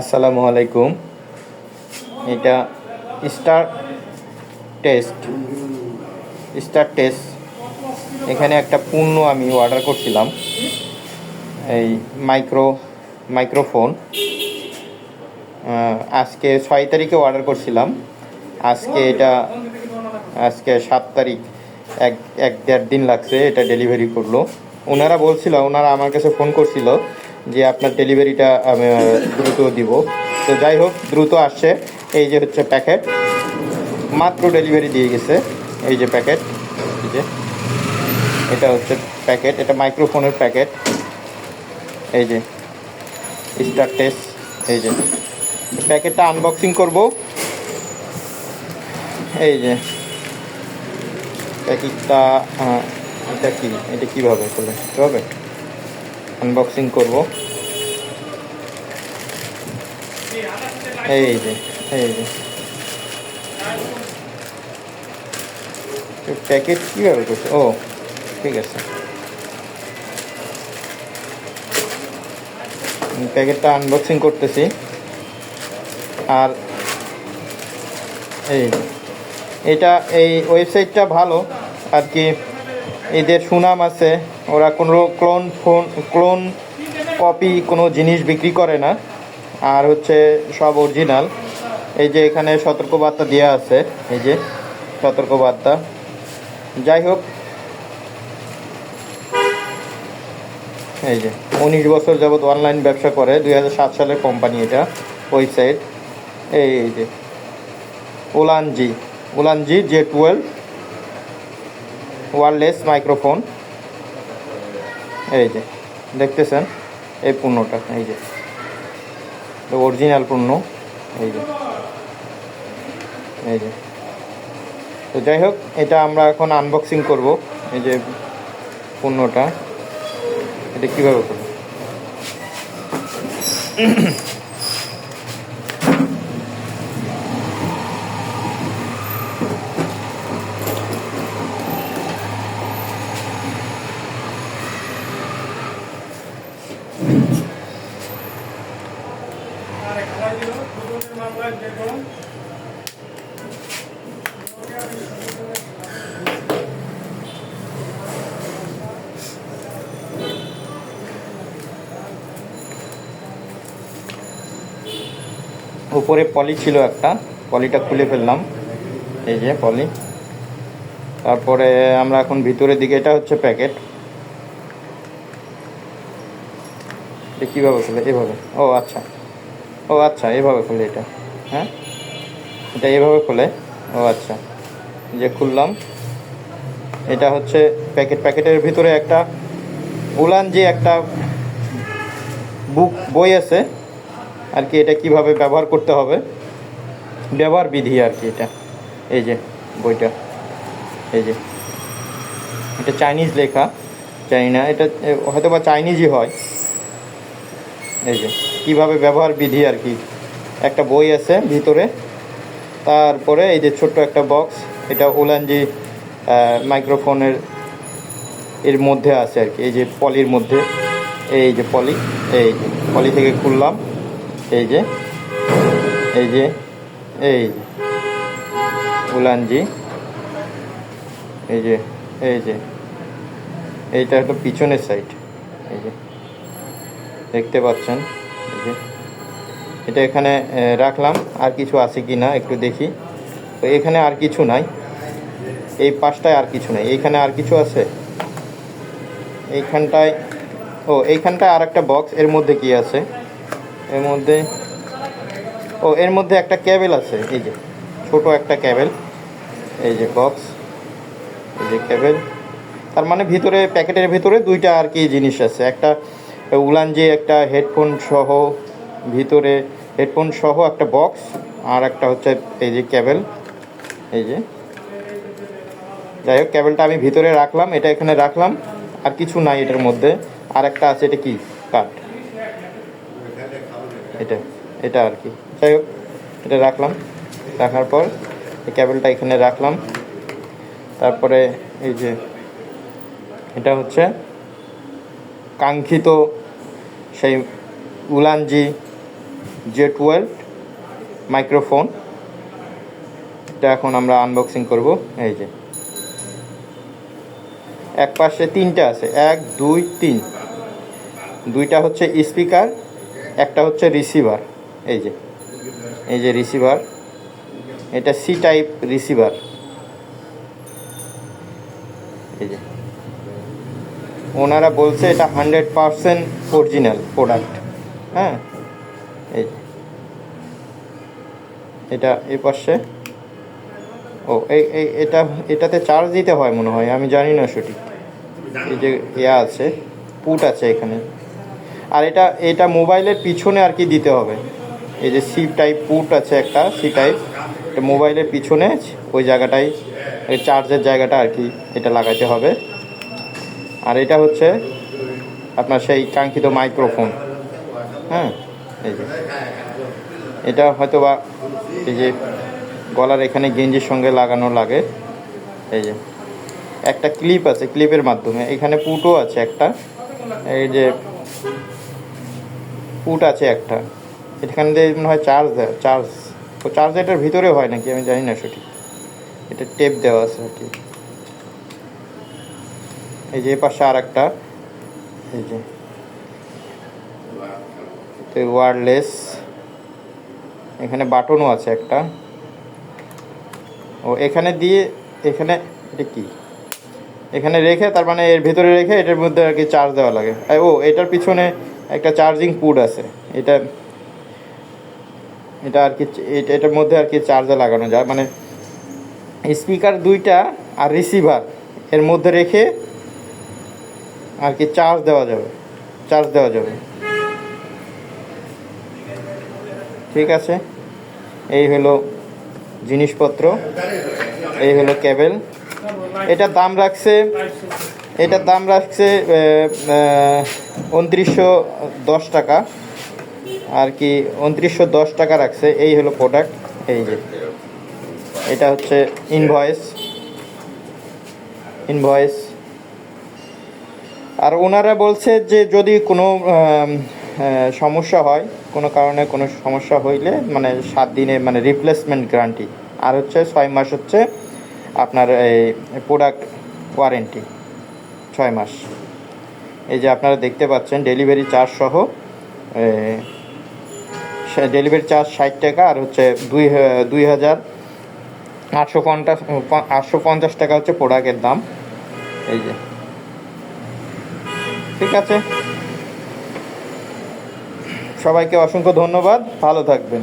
আসসালামু আলাইকুম। এটা স্টার টেস্ট। Star test. এখানে একটা পণ্য আমি অর্ডার করছিলাম। এই মাইক্রো, মাইক্রোফোন। আজকে ছয় তারিখে অর্ডার করছিলাম। আজকে এটা, আজকে সাত তারিখ। এক এক দেড় দিন লাগছে এটা ডেলিভারি করল। ওনারা বলছিল, ওনারা আমার কাছে ফোন করছিল। যে আপনার ডেলিভারিটা আমি দ্রুত দিব। তো যাই হোক, দ্রুত আসছে। এই যে হচ্ছে প্যাকেট। মাত্র ডেলিভারি দিয়ে গেছে এই যে প্যাকেট। এই যে। এটা হচ্ছে প্যাকেট, এটা মাইক্রোফোনের প্যাকেট। এই যে। স্টার টেস্ট এই যে। প্যাকেটটা আনবক্সিং করব। এই যে। প্যাকেটটা এটা কি? এটা কীভাবে করলে হবে আনবক্সিং করব। এই যে এই যে। প্যাকেট কীভাবে করছে? ও, ঠিক আছে। প্যাকেটটা আনবক্সিং করতেছি। আর এই এটা এই ওয়েবসাইটটা ভালো। আর কি, এদের সুনাম আছে। ওরা কোনো ক্লোন ফোন ক্লোন কপি কোনো জিনিস বিক্রি করে না। আর হচ্ছে সব অরিজিনাল এই যে এখানে সতর্কবার্তা দেওয়া আছে, এই যে সতর্কবার্তা। যাই হোক। এই যে, উনিশ বছর যাবৎ অনলাইন ব্যবসা করে দু হাজার সাত সালের কোম্পানি এটা ওয়েবসাইট এই যে Ulanzi Ulanzi J twelve wireless microphone এই যে, দেখতেছেন? এই পণ্যটা, এই যে। অরিজিনাল পণ্য, এই যে। এই যে। তো যাই হোক, এটা আমরা এখন আনবক্সিং করব, এই যে পণ্যটা। এটা কীভাবে করব? উপরে পলি ছিল একটা, পলিটা খুলে ফেললাম। এই যে পলি। তারপরে আমরা এখন ভিতরের দিকে, এটা হচ্ছে প্যাকেট। কীভাবে খুলে এভাবে। ও আচ্ছা। ও আচ্ছা এভাবে খুলে এটা। হ্যাঁ? এটা এভাবে খুলে। ও আচ্ছা। যে খুললাম। এটা হচ্ছে প্যাকেট। প্যাকেটের ভিতরে একটা উলান যে একটা বুক, বই আছে, আর কি এটা কীভাবে ব্যবহার করতে হবে, ব্যবহার বিধি আর কি এটা। এই যে বইটা। এই যে। এটা চাইনিজ লেখা। জানি না, এটা হয়তো বা চাইনিজই হয়। এই যে, কীভাবে ব্যবহার বিধি আর কি? একটা বই আছে ভিতরে, তারপরে এই যে ছোট্ট একটা বক্স এটা ওলানজি মাইক্রোফোনের এর মধ্যে আছে আর কি। এই যে পলির মধ্যে, এই যে পলি, এই পলি থেকে খুললাম, এই যে এই যে এই যে, উলানজি, এই যে এই যে, এইটা হলো পিছনের সাইড এই যে। দেখতে পাচ্ছেন। এটা এখানে রাখলাম। আর কিছু আছে কি না একটু দেখি। তো এখানে আর কিছু নাই। এই পাশটায় আর কিছু নাই। এইখানে আর কিছু আছে? এইখানটায়, ও, এইখানটায় আর একটা বক্স এর মধ্যে কি আছে? এর মধ্যে, ও, এর মধ্যে একটা ক্যাবেল আছে। এই যে, ছোট একটা ক্যাবেল এই যে বক্স এই যে ক্যাবেল তার মানে ভিতরে, প্যাকেটের ভিতরে দুইটা আর কি জিনিস আছে। একটা উলান যে একটা হেডফোন সহ ভিতরে হেডফোন সহ একটা বক্স আর একটা হচ্ছে এই যে ক্যাবেল, এই যে। যাই হোক, ক্যাবেলটা আমি ভিতরে রাখলাম, এটা এখানে রাখলাম, আর কিছু নাই এটার মধ্যে। আর একটা আছে, এটা কি? কাঠ। এটা এটা আর কি। যাই হোক, এটা রাখলাম। রাখার পর এই ক্যাবেলটা এখানে রাখলাম। তারপরে এই যে, এটা হচ্ছে কাঙ্ক্ষিত সেই উলানজি জে টুয়েলভ মাইক্রোফোন। এটা এখন আমরা আনবক্সিং করব। এই যে। এক পাশে তিনটা আছে। এক, দুই, তিন। দুইটা হচ্ছে স্পিকার একটা হচ্ছে রিসিভার এই যে। এই যে রিসিভার এটা সি টাইপ রিসিভার এই যে ওনারা বলছে এটা হান্ড্রেড পারসেন্ট অরিজিনাল প্রোডাক্ট। হ্যাঁ? এই এটা এ পাশে। ও, এই এই, এটা, এটাতে চার্জ দিতে হয় মনে হয়, আমি জানি না সঠিক। এই যে ইয়া আছে পুট আছে এখানে। আর এটা এটা মোবাইলের পিছনে আর কি দিতে হবে? এই যে সি টাইপ পুট আছে একটা সি টাইপ এটা মোবাইলের পিছনে, ওই জায়গাটাই এই চার্জের জায়গাটা আর কি এটা লাগাতে হবে। আর এটা হচ্ছে আপনার সেই কাঙ্ক্ষিত মাইক্রোফোন। হ্যাঁ এই যে। এটা হয়তো বা এই যে গলার এখানে গেঞ্জির সঙ্গে লাগানো লাগে। এই যে। একটা ক্লিপ আছে, ক্লিপের মাধ্যমে। এখানে পুটও আছে একটা। এই যে পুট আছে একটা। এখানে দিয়ে মনে হয় চার্জ দেয়, চার্জ। তো চার্জ এটার ভিতরে হয় নাকি? আমি জানি না সঠিক। এটা টেপ দেওয়া আছে আর কি। এই যে পাশে আর একটা এই যে। ওয়ারলেস এখানে বাটনও আছে একটা। ও এখানে দিয়ে এখানে এটা কি? এখানে রেখে তার মানে এর ভিতরে রেখে এটার মধ্যে আর কি চার্জ দেওয়া লাগে। ও, এটার পিছনে একটা চার্জিং পুড আছে। এটা এটা আর কি এটার মধ্যে আর কি চার্জে লাগানো যায়। মানে স্পিকার দুইটা আর রিসিভার এর মধ্যে রেখে আর কি চার্জ দেওয়া যাবে। চার্জ দেওয়া যাবে। ঠিক আছে? এই হলো জিনিসপত্র। এই হলো কেবেল। এটার দাম রাখছে, এটার দাম রাখছে উনত্রিশশো দশ টাকা। আর কি উনত্রিশশো দশ টাকা রাখছে। এই হলো প্রোডাক্ট এই যে, এটা হচ্ছে ইনভয়েস ইনভয়েস আর ওনারা বলছে যে যদি কোনো সমস্যা হয়, কোনো কারণে কোনো সমস্যা হইলে মানে সাত দিনে মানে রিপ্লেসমেন্ট গ্যারান্টি আর হচ্ছে ছয় মাস হচ্ছে আপনার এই প্রোডাক্ট ওয়ারেন্টি ছয় মাস। এই যে আপনারা দেখতে পাচ্ছেন ডেলিভারি চার্জ সহ ডেলিভারি চার্জ ষাট টাকা আর হচ্ছে দুই দুই হাজার আটশো পঞ্চাশ আটশো পঞ্চাশ টাকা হচ্ছে প্রোডাক্টের দাম। এই যে। ঠিক আছে? সবাইকে অসংখ্য ধন্যবাদ। ভালো থাকবেন।